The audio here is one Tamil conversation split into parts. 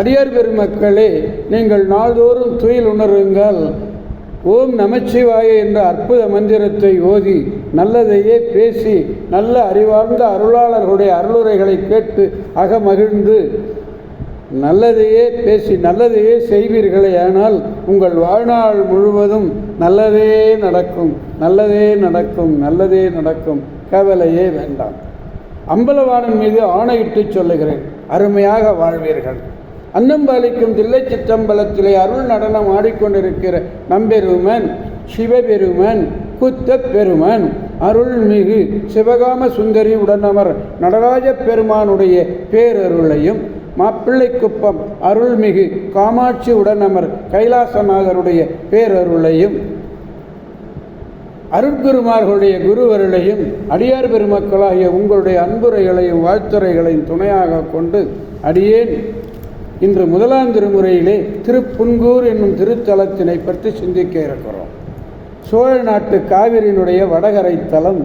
அடியார் பெருமக்களே நீங்கள் நாள்தோறும் துயில் உணருங்கள். ஓம் நமச்சிவாய என்ற அற்புத மந்திரத்தை ஓதி நல்லதையே பேசி நல்ல அறிவார்ந்த அருளாளர்களுடைய அருளுரைகளை கேட்டு அகமகிழ்ந்து நல்லதையே பேசி நல்லதையே செய்வீர்களே ஆனால் உங்கள் வாழ்நாள் முழுவதும் நல்லதே நடக்கும் நல்லதே நடக்கும் நல்லதே நடக்கும். கவலையே வேண்டாம். அம்பலவாணன் மீது ஆணையிட்டு சொல்லுகிறேன். அருமையாக வாழ்வீர்கள். அன்னம்பாலிக்கும் தில்லை சிற்றம்பலத்திலே அருள் நடனம் ஆடிக்கொண்டிருக்கிற நம்பெருமன் சிவபெருமன் குத்த பெருமன் அருள்மிகு சிவகாம சுந்தரி உடனமர் நடராஜ பெருமானுடைய பேரருளையும் மாப்பிள்ளைக்குப்பம் அருள்மிகு காமாட்சி உடனமர் கைலாசநாதருடைய பேரருளையும் அருட்குருமார்களுடைய குருவருளையும் அடியார் பெருமக்களாகிய உங்களுடைய அன்புரைகளையும் வாழ்த்துறைகளையும் துணையாக கொண்டு அடியேன். இன்று முதலாம் திருமுறையிலே திருப்புன்கூர் என்னும் திருத்தலத்தினை பற்றி சிந்திக்க இருக்கிறோம். சோழ நாட்டு காவிரியினுடைய வடகரை தலம்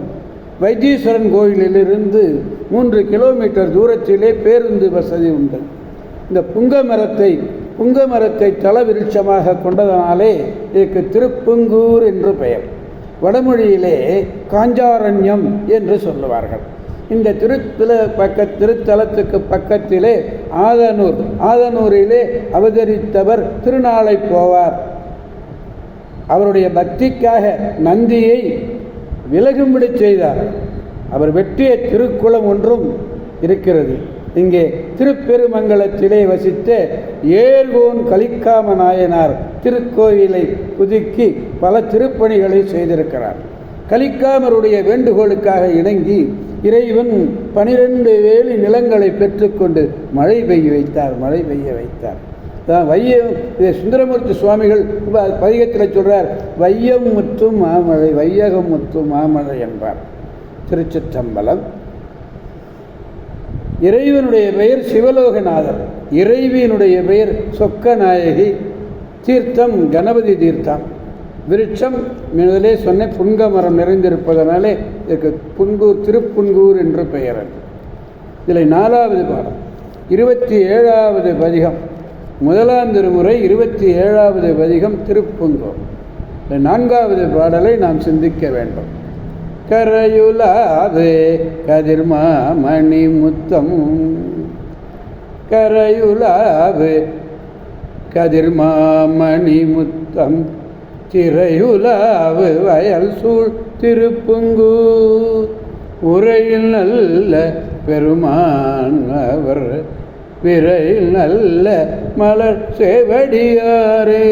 வைத்தீஸ்வரன் கோயிலிலிருந்து மூன்று கிலோமீட்டர் தூரத்திலே பேருந்து வசதி உண்டு. இந்த புங்க மரத்தை புங்க மரத்தை கொண்டதனாலே இதற்கு திருப்புங்கூர் என்று பெயர். வடமொழியிலே காஞ்சாரண்யம் என்று சொல்லுவார்கள். இந்த திருத்தல பக்க திருத்தலத்துக்கு பக்கத்திலே ஆதனூர் ஆதனூரிலே அவதரித்தவர் திருநாளை போவார். அவருடைய பக்திக்காக நந்தியை விலகும்படி செய்தார். அவர் வெற்றிய திருக்குளம் ஒன்றும் இருக்கிறது. இங்கே திருப்பெருமங்கலத்திலே வசித்த ஏர்கோன் கலிக்காம நாயனார் திருக்கோயிலை புதுக்கி பல திருப்பணிகளை செய்திருக்கிறார். கலிக்காமருடைய வேண்டுகோளுக்காக இணங்கி இறைவன் பனிரெண்டு வேலி நிலங்களை பெற்றுக்கொண்டு மழை பெய்ய வைத்தார் மழை பெய்ய வைத்தார். தான் வையம் இதை சுந்தரமூர்த்தி சுவாமிகள் பதிகத்தில் சொல்கிறார் வையம் முற்றும் மாமழை வையகம் முற்றும் மாமழை என்பார். திருச்சிற்றம்பலம். இறைவனுடைய பெயர் சிவலோகநாதர் இறைவியினுடைய பெயர் சொக்கநாயகி தீர்த்தம் கணபதி தீர்த்தம். விருட்சம் முதலே சொன்ன புன்க மரம் நிறைந்திருப்பதனாலே இதுக்கு புன்கூர் திருப்புன்கூர் என்று பெயர் இதில் நாலாவது பாடம். இருபத்தி ஏழாவது பதிகம். முதலாம் திருமுறை இருபத்தி ஏழாவது பதிகம் திருப்புங்கூர். இந்த நான்காவது பாடலை நாம் சிந்திக்க வேண்டும். கரையுலாது கதிர்மாமணி முத்தம். கரையுலாவு கதிர்மாமணி முத்தம். திரையுலாவு வயல் சூழ் திருப்புங்கூர். உரையில் நல்ல பெருமான் அவர் விரையில் நல்ல மலர் சேவடியாரே.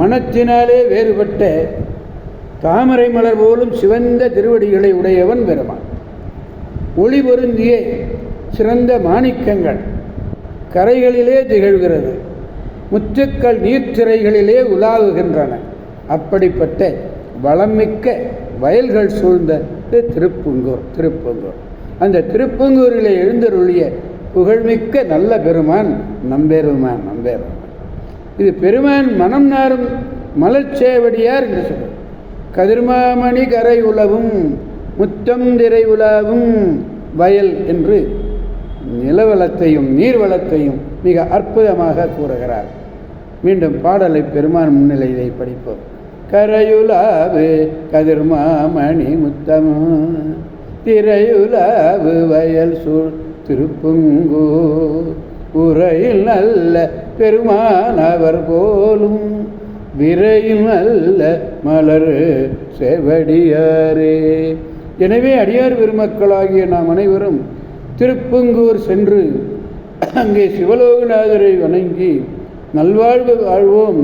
மனத்தினாலே வேறுபட்ட தாமரை மலர் போலும் சிவந்த திருவடிகளை உடையவன் பெருமான். ஒளி பொருந்திய சிறந்த மாணிக்கங்கள் கரைகளிலே திகழ்கிறது. முத்துக்கள் நீர்த்திரைகளிலே உலாவுகின்றன. அப்படிப்பட்ட வளமிக்க வயல்கள் சூழ்ந்த திருப்புங்கூர் திருப்பங்கூர். அந்த திருப்பங்கூரிலே எழுந்தருளிய புகழ்மிக்க நல்ல பெருமான் நம்பெருமான் நம்பெருமான். இது பெருமான் மனம் நாரும் மலர்ச்சேவடியார் என்று சொல்லும் கதிர்மாமணி கரை உலவும் முத்தம் திரை உலாவும் வயல் என்று நிலவளத்தையும் நீர்வளத்தையும் மிக அற்புதமாக கூறுகிறார். மீண்டும் பாடலை பெருமான் முன்னிலையிலே படிப்போம். கரையுலாவு கதிர்மாமணி முத்தம் திரையுலாவு வயல் சூழ் திருப்புங்கோ உரையில் நல்ல பெருமானவர் போலும் விரையில் நல்ல மலர் செவடியாரே. எனவே அடியார் பெருமக்களாகிய நாம் அனைவரும் திருப்பங்கூர் சென்று அங்கே சிவலோகநாதரை வணங்கி நல்வாழ்வு வாழ்வோம்.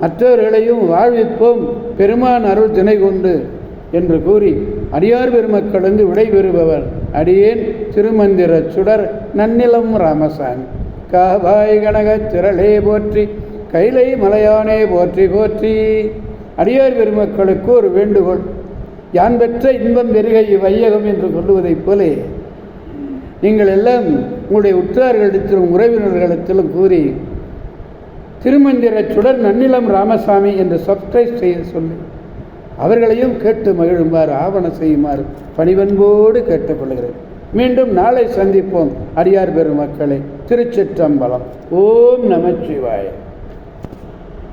மற்றவர்களையும் வாழ்விப்போம். பெருமான் அருள் திணை கொண்டு என்று கூறி அடியார் பெருமக்களந்து விடைபெறுபவர் அடியேன் திருமந்திர சுடர் நன்னிலம் ராமசாமி. காபாய் கனக திரளே போற்றி கைலை மலையானே போற்றி போற்றி. அடியார் பெருமக்களுக்கு ஒரு வேண்டுகோள். யான் பெற்ற இன்பம் பெருகை வையகம் என்று சொல்லுவதைப் போலே நீங்கள் எல்லாம் உங்களுடைய உற்றார்களிடத்திலும் உறவினர்களிடத்திலும் கூறி திருமந்திர சுடர் நன்னிலம் ராமசாமி என்று சப்ஸ்கிரைப் செய்ய சொல்லி அவர்களையும் கேட்டு மகிழுமாறு ஆவணம் செய்யுமாறு பணிவன்போடு கேட்டுக்கொள்கிறேன். மீண்டும் நாளை சந்திப்போம் அரியார் பெருமக்களை திருச்சிற்றம்பலம். ஓம் நமச்சிவாய.